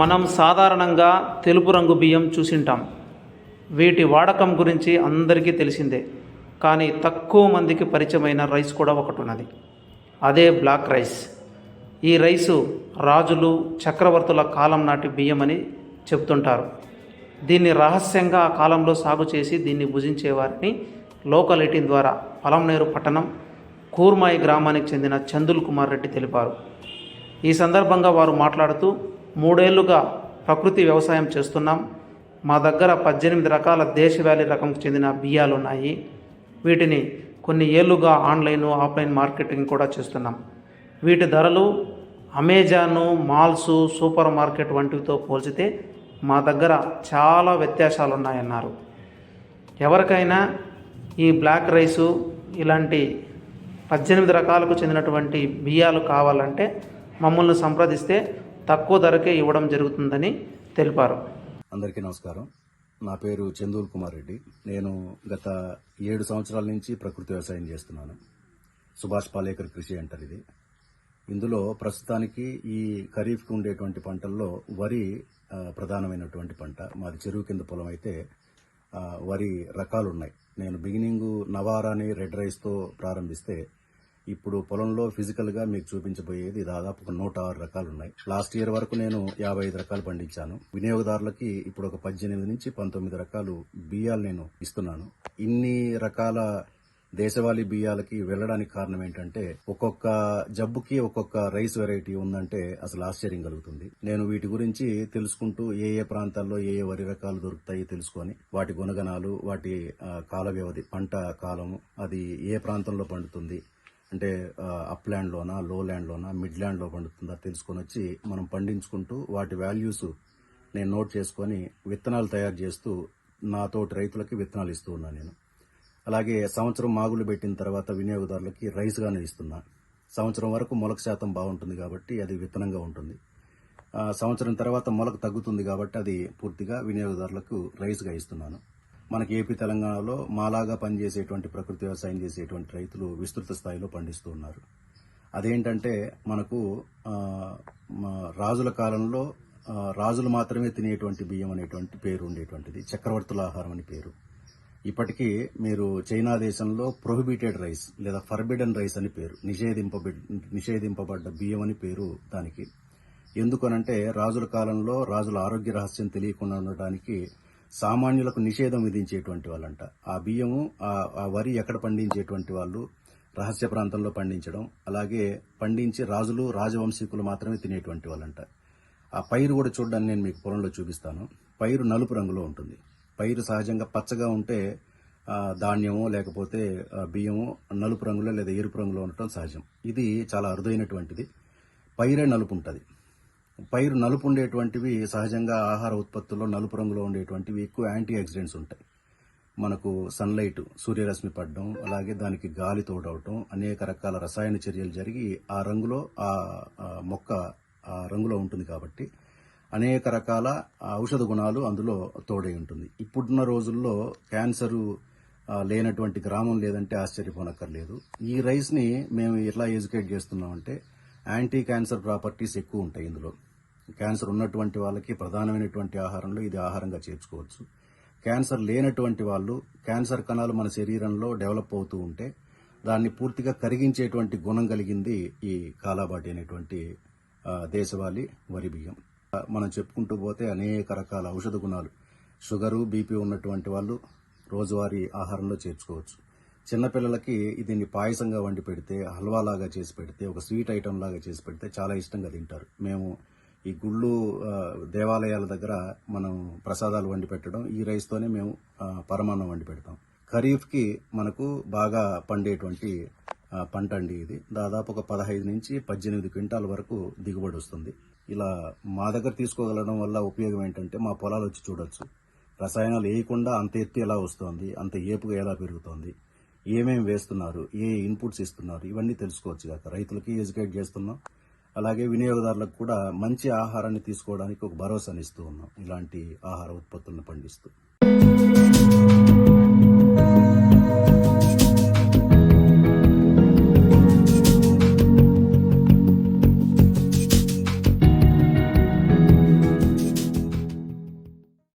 మనం సాధారణంగా తెలుపు రంగు బియ్యం చూసింటాం. వీటి వాడకం గురించి అందరికీ తెలిసిందే. కానీ తక్కువ మందికి పరిచయమైన రైస్ కూడా ఒకటి ఉన్నది అదే బ్లాక్ రైస్. ఈ రైసు రాజులు చక్రవర్తుల కాలం నాటి బియ్యం అని చెప్తుంటారు. దీన్ని రహస్యంగా ఆ కాలంలో సాగు చేసి దీన్ని భుజించేవారిని లోకల్ ఎయిటీన్ ద్వారా పలంనేరు పట్టణం కూర్మాయి గ్రామానికి చెందిన చందుల్ కుమార్ రెడ్డి తెలిపారు. ఈ సందర్భంగా వారు మాట్లాడుతూ మూడేళ్ళుగా ప్రకృతి వ్యవసాయం చేస్తున్నాం. మా దగ్గర పద్దెనిమిది రకాల దేశవాళీ రకంకు చెందిన బియ్యాలు ఉన్నాయి. వీటిని కొన్ని ఏళ్ళుగా ఆన్లైన్ ఆఫ్లైన్ మార్కెటింగ్ కూడా చేస్తున్నాం. వీటి ధరలు అమెజాను మాల్స్ సూపర్ మార్కెట్ వంటివితో పోల్చితే మా దగ్గర చాలా వ్యత్యాసాలు ఉన్నాయన్నారు ఎవరికైనా ఈ బ్లాక్ రైసు ఇలాంటి పద్దెనిమిది రకాలకు చెందినటువంటి బియ్యాలు కావాలంటే మమ్మల్ని సంప్రదిస్తే తక్కువ ధరకే ఇవ్వడం జరుగుతుందని తెలిపారు. అందరికీ నమస్కారం. నా పేరు చందూర్ కుమార్ రెడ్డి. నేను గత ఏడు సంవత్సరాల నుంచి ప్రకృతి వ్యవసాయం చేస్తున్నాను. సుభాష్ పాలేకర్ కృషి అంటారు ఇది. ఇందులో ప్రస్తుతానికి ఈ ఖరీఫ్కి ఉండేటువంటి పంటల్లో వరి ప్రధానమైనటువంటి పంట. మాది చెరువు కింద పొలం అయితే వరి రకాలు ఉన్నాయి నేను బిగినింగ్ నవారాని రెడ్ రైస్తో ప్రారంభిస్తే ఇప్పుడు పొలంలో ఫిజికల్గా మీకు చూపించబోయేది దాదాపు ఒక నూట ఆరు రకాలు ఉన్నాయి లాస్ట్ ఇయర్ వరకు నేను యాభై ఐదు రకాలు పండించాను. వినియోగదారులకి ఇప్పుడు ఒక పద్దెనిమిది నుంచి పంతొమ్మిది రకాలు బియ్యాలు నేను ఇస్తున్నాను. ఇన్ని రకాల దేశవాళీ బియ్యాలకి వెళ్ళడానికి కారణం ఏంటంటే ఒక్కొక్క జబ్బుకి ఒక్కొక్క రైస్ వెరైటీ ఉందంటే అసలు ఆశ్చర్యం కలుగుతుంది. నేను వీటి గురించి తెలుసుకుంటూ ఏ ఏ ప్రాంతాల్లో ఏ ఏ వరి రకాలు దొరుకుతాయి తెలుసుకొని వాటి గుణగణాలు వాటి కాల వ్యవధి పంట కాలము అది ఏ ప్రాంతంలో పండుతుంది అంటే అప్ ల్యాండ్లోనా లో ల్యాండ్లోనా మిడ్ ల్యాండ్లో పండుతుందా తెలుసుకొని వచ్చి మనం పండించుకుంటూ వాటి వాల్యూస్ నేను నోట్ చేసుకొని విత్తనాలు తయారు చేస్తూ నా తోటి రైతులకి విత్తనాలు ఇస్తూ ఉన్నాను నేను. అలాగే సంవత్సరం మాగులు పెట్టిన తర్వాత వినియోగదారులకి రైస్ గానే ఇస్తున్నా. సంవత్సరం వరకు మొలక శాతం బాగుంటుంది కాబట్టి అది విత్తనంగా ఉంటుంది. ఆ, సంవత్సరం తర్వాత మొలక తగ్గుతుంది కాబట్టి అది పూర్తిగా వినియోగదారులకు రైస్గా ఇస్తున్నాను. మనకి ఏపీ తెలంగాణలో మాలాగా పనిచేసేటువంటి ప్రకృతి వ్యవసాయం చేసేటువంటి రైతులు విస్తృత స్థాయిలో పండిస్తూ ఉన్నారు. అదేంటంటే మనకు మా రాజుల కాలంలో రాజులు మాత్రమే తినేటువంటి బియ్యం అనేటువంటి పేరు ఉండేటువంటిది చక్రవర్తుల ఆహారం అని పేరు. ఇప్పటికీ మీరు చైనా దేశంలో ప్రొహిబిటెడ్ రైస్ లేదా ఫర్బిడన్ రైస్ అని పేరు నిషేధింపబి నిషేధింపబడ్డ బియ్యం అని పేరు దానికి. ఎందుకనంటే రాజుల కాలంలో రాజుల ఆరోగ్య రహస్యం తెలియకుండా ఉండటానికి సామాన్యులకు నిషేధం విధించేటువంటి వాళ్ళంట. ఆ బియ్యము ఆ వరి ఎక్కడ పండించేటువంటి వాళ్ళు రహస్య ప్రాంతంలో పండించడం అలాగే పండించి రాజులు రాజవంశీకులు మాత్రమే తినేటువంటి వాళ్ళంట. ఆ పైరు కూడా చూడడానికి నేను మీకు పొలంలో చూపిస్తాను. పైరు నలుపు రంగులో ఉంటుంది. పైరు సహజంగా పచ్చగా ఉంటే ధాన్యము లేకపోతే ఆ, బియ్యము నలుపు రంగులో లేదా ఎరుపు రంగులో ఉండటం సహజం. ఇది చాలా అరుదైనటువంటిది. పైరే నలుపు ఉంటుంది. పైరు నలుపు ఉండేటువంటివి సహజంగా ఆహార ఉత్పత్తుల్లో నలుపు రంగులో ఉండేటువంటివి ఎక్కువ యాంటీ ఆక్సిడెంట్స్ ఉంటాయి. మనకు సన్లైట్ సూర్యరశ్మి పడడం అలాగే దానికి గాలి తోడవటం అనేక రకాల రసాయన చర్యలు జరిగి ఆ రంగులో ఆ మొక్క ఆ రంగులో ఉంటుంది కాబట్టి అనేక రకాల ఔషధ గుణాలు అందులో తోడై ఉంటుంది. ఇప్పుడున్న రోజుల్లో క్యాన్సరు లేనటువంటి గ్రామం లేదంటే ఆశ్చర్యపోనక్కర్లేదు. ఈ రైస్ని మేము ఎట్లా ఎడ్యుకేట్ చేస్తున్నామంటే యాంటీ క్యాన్సర్ ప్రాపర్టీస్ ఎక్కువ ఉంటాయి ఇందులో. క్యాన్సర్ ఉన్నటువంటి వాళ్ళకి ప్రధానమైనటువంటి ఆహారంలో ఇది ఆహారంగా చేర్చుకోవచ్చు. క్యాన్సర్ లేనటువంటి వాళ్ళు క్యాన్సర్ కణాలు మన శరీరంలో డెవలప్ అవుతూ ఉంటే దాన్ని పూర్తిగా కరిగించేటువంటి గుణం కలిగింది ఈ కాలాబాటి అనేటువంటి దేశవాళీ వరి బియ్యం. మనం చెప్పుకుంటూ పోతే అనేక రకాల ఔషధ గుణాలు. షుగరు బీపీ ఉన్నటువంటి వాళ్ళు రోజువారీ ఆహారంలో చేర్చుకోవచ్చు. చిన్నపిల్లలకి దీన్ని పాయసంగా వండి పెడితే హల్వా లాగా చేసి పెడితే ఒక స్వీట్ ఐటమ్ లాగా చేసి పెడితే చాలా ఇష్టంగా తింటారు. మేము ఈ గుళ్ళు దేవాలయాల దగ్గర మనం ప్రసాదాలు వండి పెట్టడం ఈ రైస్తోనే మేము పరమాన్నం వండి పెడతాం. ఖరీఫ్కి మనకు బాగా పండేటువంటి పంట అండి ఇది. దాదాపు ఒక పదహైదు నుంచి పద్దెనిమిది క్వింటాల వరకు దిగుబడి వస్తుంది. ఇలా మా దగ్గర తీసుకోగలడం వల్ల ఉపయోగం ఏంటంటే మా పొలాలు వచ్చి చూడొచ్చు. రసాయనాలు వేయకుండా అంత ఎత్తు ఎలా వస్తోంది అంత ఏపుగా ఎలా పెరుగుతోంది ఏమేమి వేస్తున్నారు ఏ ఇన్పుట్స్ ఇస్తున్నారు ఇవన్నీ తెలుసుకోవచ్చు కాక. రైతులకి ఎడ్యుకేట్ చేస్తున్నాం. అలాగే వినియోగదారులకు కూడా మంచి ఆహారాన్ని తీసుకోవడానికి ఒక భరోసానిస్తూ ఉన్నాం. ఇలాంటి ఆహార ఉత్పత్తులను పండిస్తూ.